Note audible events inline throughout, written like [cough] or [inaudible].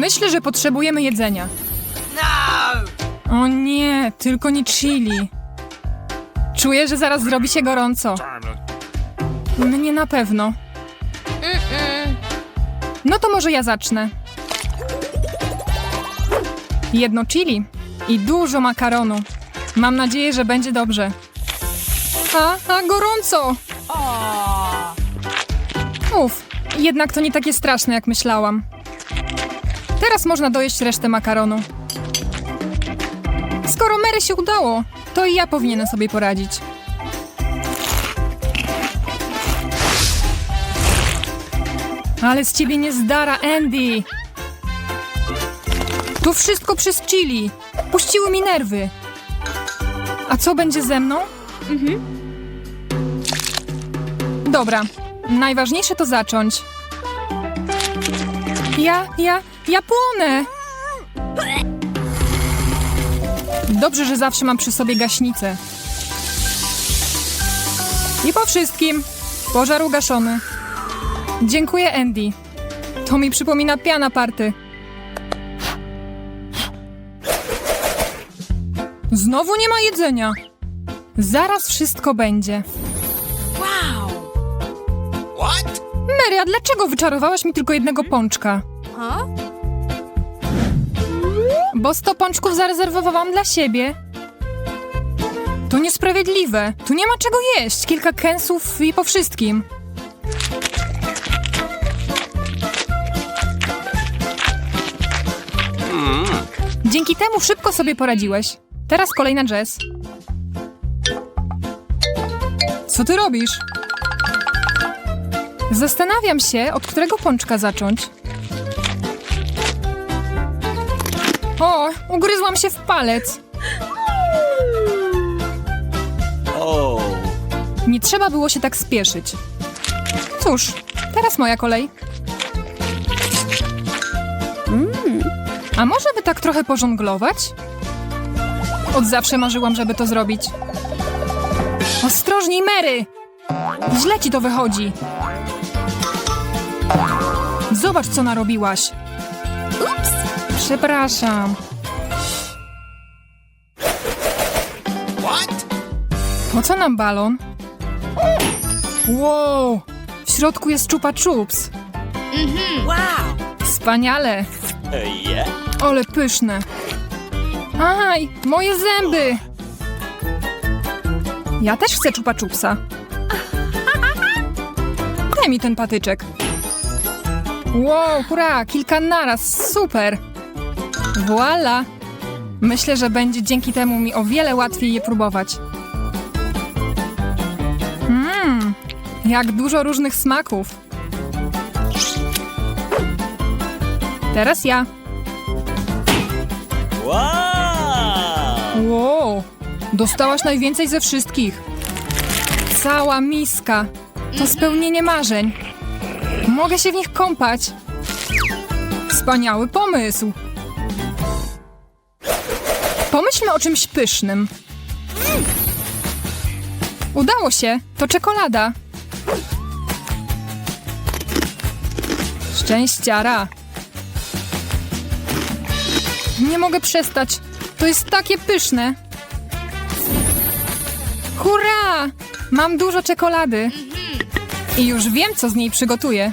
Myślę, że potrzebujemy jedzenia. O nie, tylko nie chili. Czuję, że zaraz zrobi się gorąco. Mnie na pewno. No to może ja zacznę. Jedno chili i dużo makaronu. Mam nadzieję, że będzie dobrze. A, a gorąco! Uf, jednak to nie takie straszne, jak myślałam. Teraz można dojeść resztę makaronu. Skoro Mary się udało, to i ja powinienem sobie poradzić. Ale z ciebie nie zdara, Andy! To wszystko przez chili. Puściły mi nerwy. A co będzie ze mną? Dobra, najważniejsze to zacząć. Ja, ja, ja płonę! Dobrze, że zawsze mam przy sobie gaśnicę. I po wszystkim. Pożar ugaszony. Dziękuję, Andy. To mi przypomina piana party. Znowu nie ma jedzenia. Zaraz wszystko będzie. What? Mary, a dlaczego wyczarowałaś mi tylko jednego pączka? Bo sto pączków zarezerwowałam dla siebie. To niesprawiedliwe. Tu nie ma czego jeść. Kilka kęsów i po wszystkim. Dzięki temu szybko sobie poradziłeś. Teraz kolejna Jess. Co ty robisz? Zastanawiam się, od którego pączka zacząć. Ugryzłam się w palec. Nie trzeba było się tak spieszyć. Cóż, teraz moja kolej. A może by tak trochę pożonglować? Od zawsze marzyłam, żeby to zrobić. Ostrożniej, Mary! Źle ci to wychodzi. Zobacz, co narobiłaś. Ups! Przepraszam. Po co nam balon? Wow! W środku jest czupa chups. Wow. Wspaniale! Ale pyszne. Aj, moje zęby! Ja też chcę czupa czupsa. [laughs] Daj mi ten patyczek. Wow, hurra, kilka naraz, super! Voila! Myślę, że będzie dzięki temu mi o wiele łatwiej je próbować. Jak dużo różnych smaków. Teraz ja. Wow. Wow, dostałaś najwięcej ze wszystkich. Cała miska. To spełnienie marzeń. Mogę się w nich kąpać. Wspaniały pomysł. Pomyślmy o czymś pysznym. Udało się. To czekolada. Szczęściara. Nie mogę przestać. To jest takie pyszne. Hurra! Mam dużo czekolady. I już wiem, co z niej przygotuję.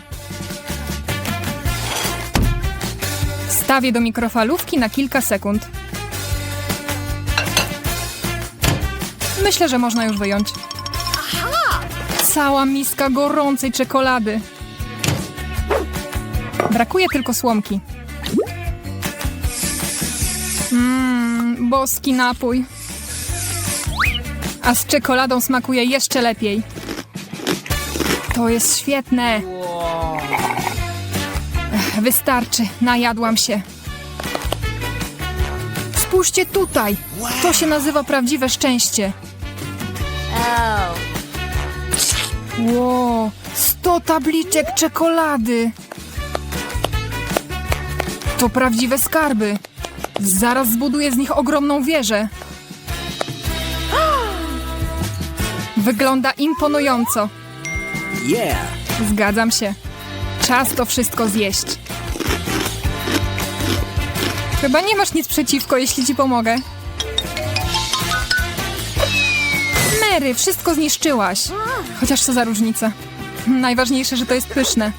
Stawię do mikrofalówki na kilka sekund. Myślę, że można już wyjąć. Cała miska gorącej czekolady. Brakuje tylko słomki. Mmm, boski napój. A z czekoladą smakuje jeszcze lepiej. To jest świetne. Ech, wystarczy, najadłam się. Spójrzcie tutaj. To się nazywa prawdziwe szczęście. Wow, sto tabliczek czekolady. To prawdziwe skarby. Zaraz zbuduję z nich ogromną wieżę. Wygląda imponująco. Yeah. Zgadzam się. Czas to wszystko zjeść. Chyba nie masz nic przeciwko, jeśli ci pomogę. Mary, wszystko zniszczyłaś. Chociaż co za różnica. Najważniejsze, że to jest pyszne.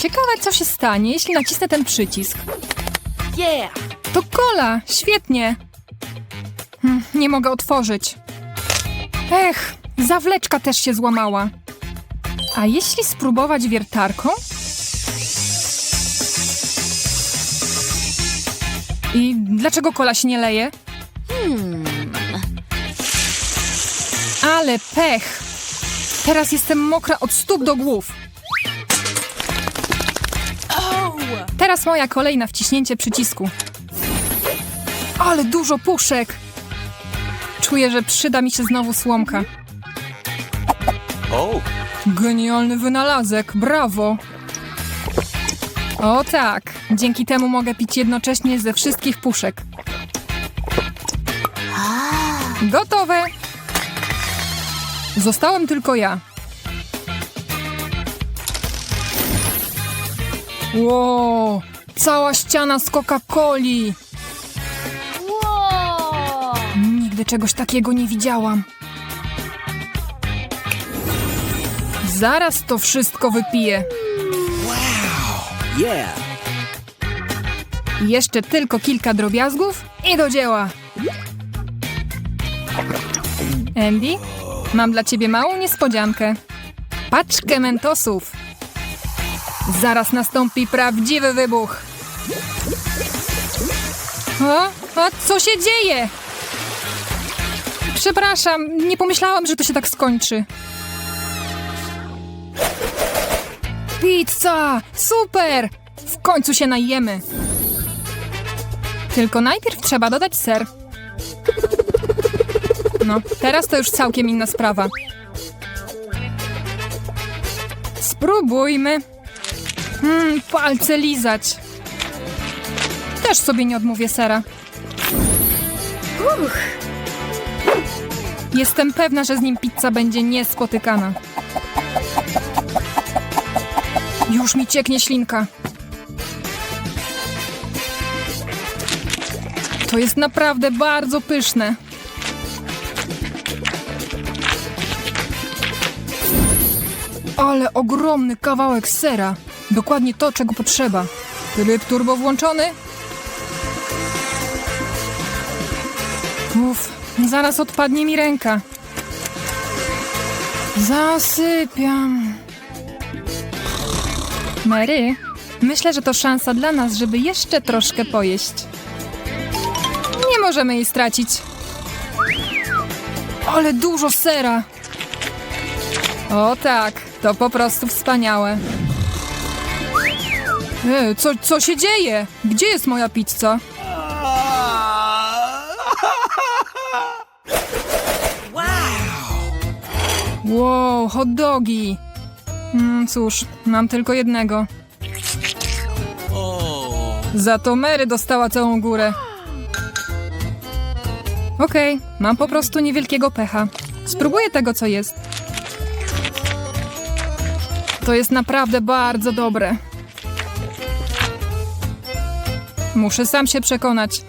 Ciekawe, co się stanie, jeśli nacisnę ten przycisk. Yeah. To kola! Świetnie! Hmm, Nie mogę otworzyć. Ech, zawleczka też się złamała. A jeśli spróbować wiertarką? I dlaczego kola się nie leje? Ale pech! Teraz jestem mokra od stóp do głów. Teraz moja kolej na wciśnięcie przycisku. Ale dużo puszek! Czuję, że przyda mi się znowu słomka. Oh. Genialny wynalazek, brawo! O tak, dzięki temu mogę pić jednocześnie ze wszystkich puszek. Gotowe! Zostałem tylko ja. Wow, cała ściana z Coca-Coli! Nigdy czegoś takiego nie widziałam. Zaraz to wszystko wypiję. Yeah. Jeszcze tylko kilka drobiazgów i do dzieła. Andy, mam dla ciebie małą niespodziankę. Paczkę mentosów. Zaraz nastąpi prawdziwy wybuch. O, a co się dzieje? Przepraszam, nie pomyślałam, że to się tak skończy. Pizza! Super! W końcu się najemy. Tylko najpierw trzeba dodać ser. No, teraz to już całkiem inna sprawa. Spróbujmy. Mmm, palce lizać. Też sobie nie odmówię sera. Jestem pewna, że z nim pizza będzie niespotykana. Już mi cieknie ślinka. To jest naprawdę bardzo pyszne. Ale ogromny kawałek sera. Dokładnie to, czego potrzeba. Tryb turbo włączony. Uff, zaraz odpadnie mi ręka. Zasypiam. Mary, myślę, że to szansa dla nas, żeby jeszcze troszkę pojeść. Nie możemy jej stracić. Ale dużo sera. O tak, to po prostu wspaniałe. E, co, co się dzieje? Gdzie jest moja pizza? Wow, hot dogi. Mm, cóż, mam tylko jednego. Za to Mary dostała całą górę. Okej, mam po prostu niewielkiego pecha. Spróbuję tego, co jest. To jest naprawdę bardzo dobre. Muszę sam się przekonać.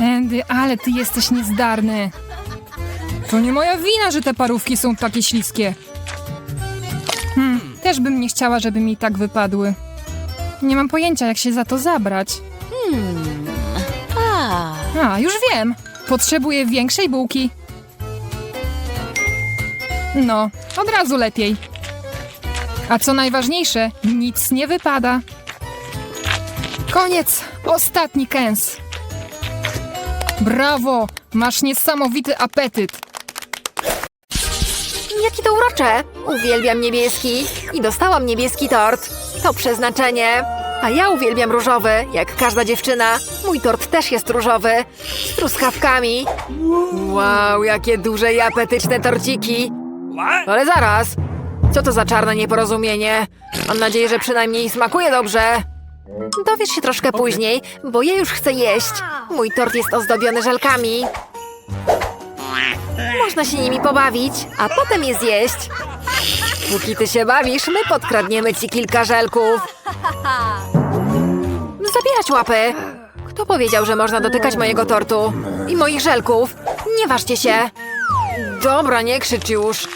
Andy, ale ty jesteś niezdarny. To nie moja wina, że te parówki są takie śliskie. Hmm, też bym nie chciała, żeby mi tak wypadły. Nie mam pojęcia, jak się za to zabrać. A, już wiem. Potrzebuję większej bułki. No, od razu lepiej. A co najważniejsze, nic nie wypada. Koniec, ostatni kęs. Brawo, masz niesamowity apetyt. Jakie to urocze! Uwielbiam niebieski i dostałam niebieski tort. To przeznaczenie. A ja uwielbiam różowy, jak każda dziewczyna. Mój tort też jest różowy, z truskawkami. Wow, jakie duże i apetyczne torciki. Ale zaraz, co to za czarne nieporozumienie? Mam nadzieję, że przynajmniej smakuje dobrze. Dowiesz się troszkę później, bo ja już chcę jeść. Mój tort jest ozdobiony żelkami. Można się nimi pobawić, a potem je zjeść. Póki ty się bawisz, my podkradniemy ci kilka żelków. Zabierać łapy! Kto powiedział, że można dotykać mojego tortu? I moich żelków? Nie ważcie się! Dobra, nie krzycz już.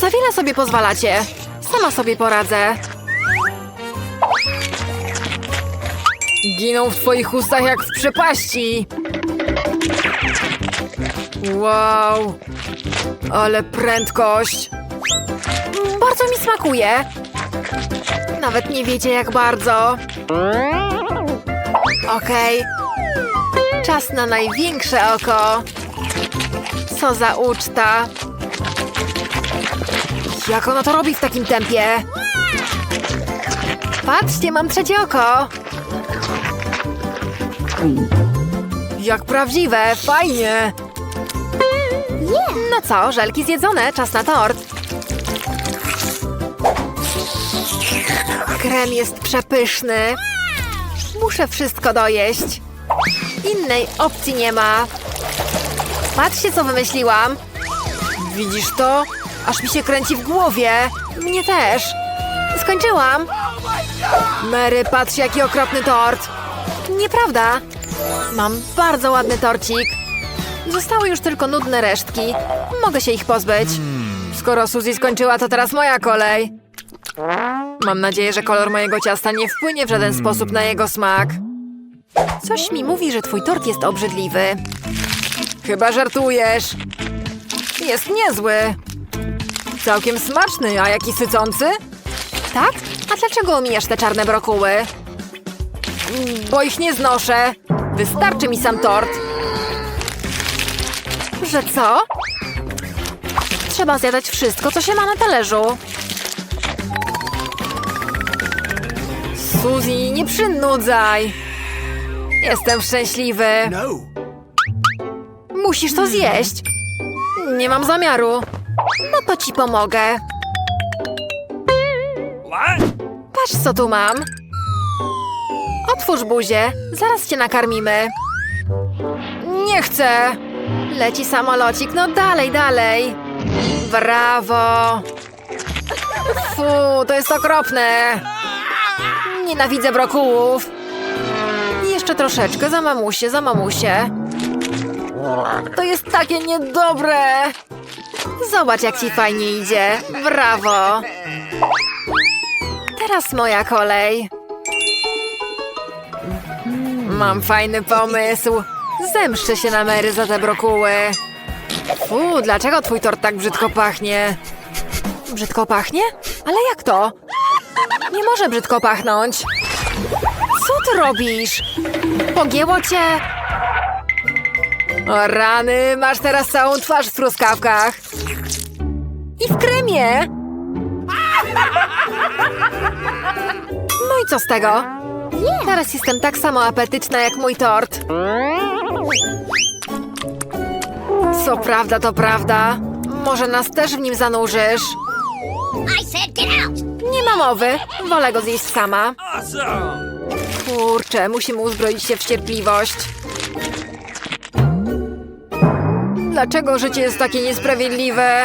Za wiele sobie pozwalacie. Sama sobie poradzę. Giną w twoich ustach jak w przepaści. Wow. Ale prędkość. Bardzo mi smakuje. Nawet nie wiecie jak bardzo. Okej. Czas na największe oko. Co za uczta. Jak ona to robi w takim tempie? Patrzcie, mam trzecie oko. Jak prawdziwe, fajnie. No co, żelki zjedzone, czas na tort. Krem jest przepyszny. Muszę wszystko dojeść. Innej opcji nie ma. Patrzcie, co wymyśliłam. Widzisz to? Aż mi się kręci w głowie. Mnie też. Skończyłam. Mary, patrz, jaki okropny tort. Nieprawda. Mam bardzo ładny torcik. Zostały już tylko nudne resztki. Mogę się ich pozbyć. Skoro Suzy skończyła, to teraz moja kolej. Mam nadzieję, że kolor mojego ciasta nie wpłynie w żaden sposób na jego smak. Coś mi mówi, że twój tort jest obrzydliwy. Chyba żartujesz. Jest niezły. Całkiem smaczny, a jaki sycący? Tak? A dlaczego omijasz te czarne brokuły? Mm, Bo ich nie znoszę. Wystarczy mi sam tort. Że co? Trzeba zjadać wszystko, co się ma na talerzu. Suzy, nie przynudzaj. Jestem szczęśliwy. No. Musisz to zjeść. Nie mam zamiaru. No to ci pomogę. Patrz, co tu mam. Otwórz buzię, zaraz cię nakarmimy. Nie chcę. Leci samolocik, no dalej, dalej. Brawo. Fu, to jest okropne. Nienawidzę brokułów. Jeszcze troszeczkę, za mamusie, za mamusie. To jest takie niedobre. Zobacz, jak ci fajnie idzie. Brawo. Teraz moja kolej. Mam fajny pomysł. Zemszczę się na Mary za te brokuły. Fu, dlaczego twój tort tak brzydko pachnie? Brzydko pachnie? Ale jak to? Nie może brzydko pachnąć. Co ty robisz? Pogięło cię? O rany, masz teraz całą twarz w truskawkach. I w kremie. No i co z tego? Teraz jestem tak samo apetyczna jak mój tort. Co prawda, to prawda. Może nas też w nim zanurzysz. Nie ma mowy. Wolę go zjeść sama. Kurczę, musimy uzbroić się w cierpliwość. Dlaczego życie jest takie niesprawiedliwe?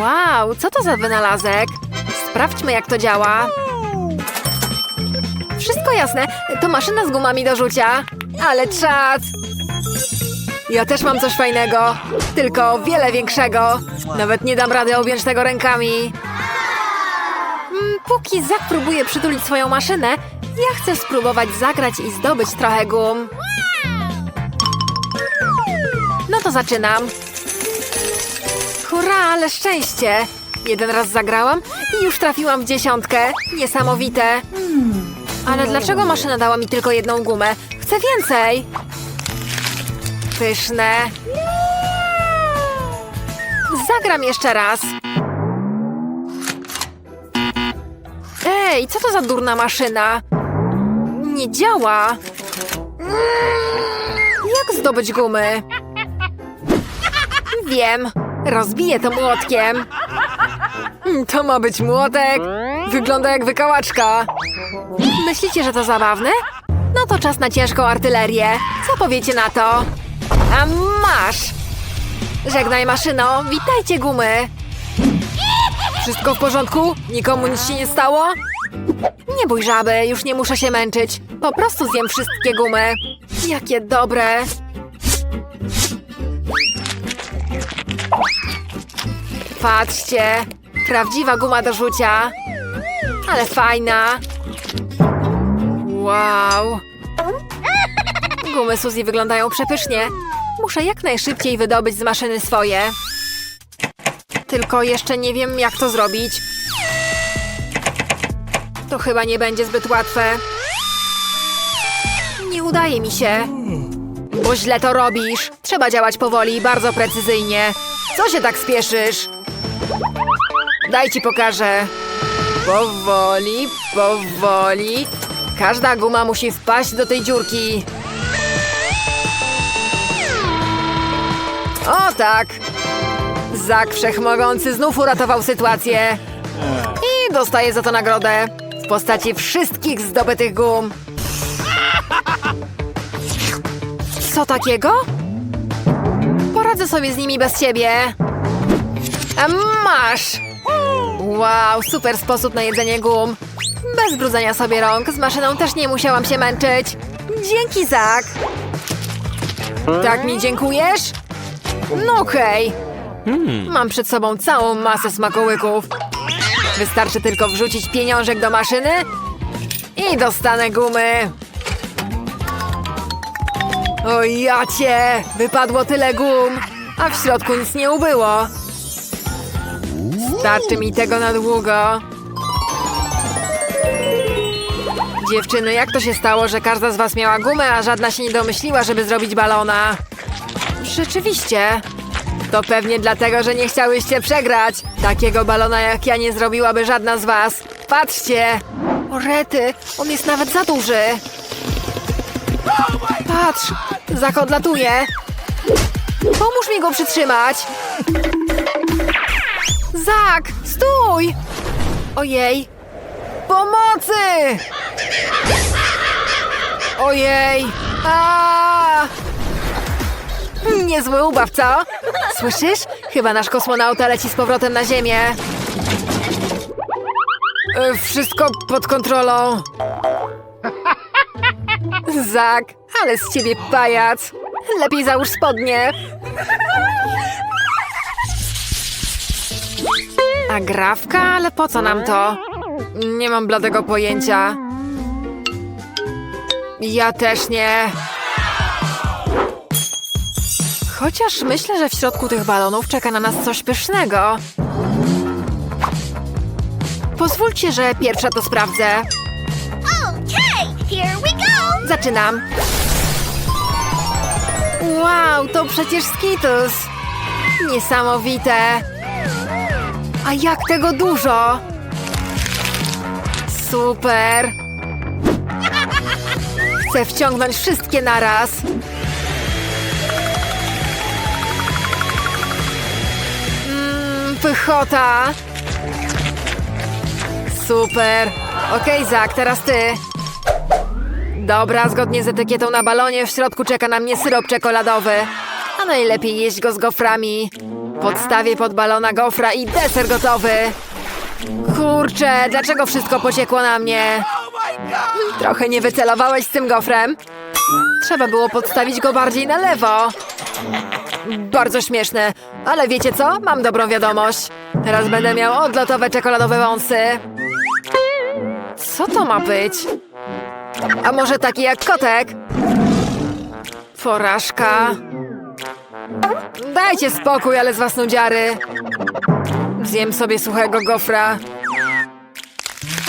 Wow, co to za wynalazek? Sprawdźmy, jak to działa. Wszystko jasne. To maszyna z gumami do rzucia. Ale czad! Ja też mam coś fajnego, tylko wiele większego. Nawet nie dam rady objąć tego rękami. Mm, Póki Zak próbuje przytulić swoją maszynę, ja chcę spróbować zagrać i zdobyć trochę gum. No to zaczynam. Hurra, ale szczęście! Jeden raz zagrałam i już trafiłam w dziesiątkę. Niesamowite. Ale dlaczego maszyna dała mi tylko jedną gumę? Chcę więcej! Pyszne. Zagram jeszcze raz. Ej, co to za durna maszyna? Nie działa. Jak zdobyć gumy? Wiem. Rozbiję to młotkiem. Mm, To ma być młotek. Wygląda jak wykałaczka. Myślicie, że to zabawne? No to czas na ciężką artylerię. Co powiecie na to? A masz! Żegnaj maszyno, witajcie gumy! Wszystko w porządku? Nikomu nic się nie stało? Nie bój żaby, już nie muszę się męczyć. Po prostu zjem wszystkie gumy. Jakie dobre! Patrzcie, prawdziwa guma do rzucia. Ale fajna. Wow. Gumy Suzy wyglądają przepysznie. Muszę jak najszybciej wydobyć z maszyny swoje. Tylko jeszcze nie wiem, jak to zrobić. To chyba nie będzie zbyt łatwe. Nie udaje mi się. Bo źle to robisz. Trzeba działać powoli i bardzo precyzyjnie. Co się tak spieszysz? Daj ci pokażę. Powoli, powoli. Każda guma musi wpaść do tej dziurki. O tak! Zak Wszechmogący znów uratował sytuację. I dostaje za to nagrodę w postaci wszystkich zdobytych gum. Co takiego? Poradzę sobie z nimi bez ciebie. A masz! Wow, super sposób na jedzenie gum. Bez brudzenia sobie rąk, z maszyną też nie musiałam się męczyć. Dzięki, Zak. Tak mi dziękujesz? No okej. Mam przed sobą całą masę smakołyków. Wystarczy tylko wrzucić pieniążek do maszyny i dostanę gumy. O jacie! Wypadło tyle gum, a w środku nic nie ubyło. Starczy mi tego na długo. Dziewczyny, jak to się stało, że każda z was miała gumę, a żadna się nie domyśliła, żeby zrobić balona? Rzeczywiście. To pewnie dlatego, że nie chciałyście przegrać. Takiego balona jak ja nie zrobiłaby żadna z was. Patrzcie! O on jest nawet za duży. Patrz, Zak odlatuje. Pomóż mi go przytrzymać. Zak, stój! Ojej! Pomocy! Ojej! A! Niezły ubaw, co? Słyszysz? Chyba nasz kosmonauta leci z powrotem na Ziemię. E, Wszystko pod kontrolą. [laughs] Zak, ale z ciebie pajac. Lepiej załóż spodnie. A grawka? Ale po co nam to? Nie mam bladego pojęcia. Ja też nie. Chociaż myślę, że w środku tych balonów czeka na nas coś pysznego. Pozwólcie, że pierwsza to sprawdzę. Zaczynam. Wow, to przecież Skittles. Niesamowite. A jak tego dużo? Super. Chcę wciągnąć wszystkie naraz. Pychota. Super. Okej, Zak, teraz ty. Dobra, zgodnie z etykietą na balonie w środku czeka na mnie syrop czekoladowy. A najlepiej jeść go z goframi. Podstawię pod balona gofra i deser gotowy. Kurczę, dlaczego wszystko pociekło na mnie? Trochę nie wycelowałeś z tym gofrem. Trzeba było podstawić go bardziej na lewo. Bardzo śmieszne, ale wiecie co? Mam dobrą wiadomość. Teraz będę miał odlotowe czekoladowe wąsy. Co to ma być? A może taki jak kotek? Porażka. Dajcie spokój, ale z was nudziary. Zjem sobie suchego gofra.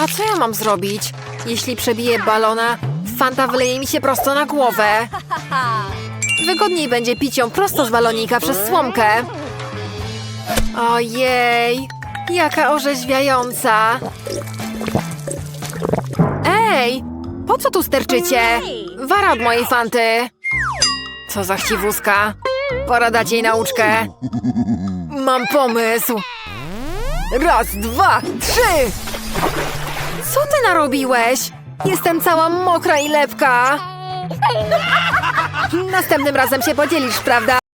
A co ja mam zrobić? Jeśli przebiję balona, fanta wyleje mi się prosto na głowę. [laughs] Wygodniej będzie pić ją prosto z balonika przez słomkę. Ojej, jaka orzeźwiająca. Ej, po co tu sterczycie? Wara od mojej fanty. Co za chciwuska. Pora dać jej nauczkę. Mam pomysł. Raz, dwa, trzy! Co ty narobiłeś? Jestem cała mokra i lepka. Następnym razem się podzielisz, prawda?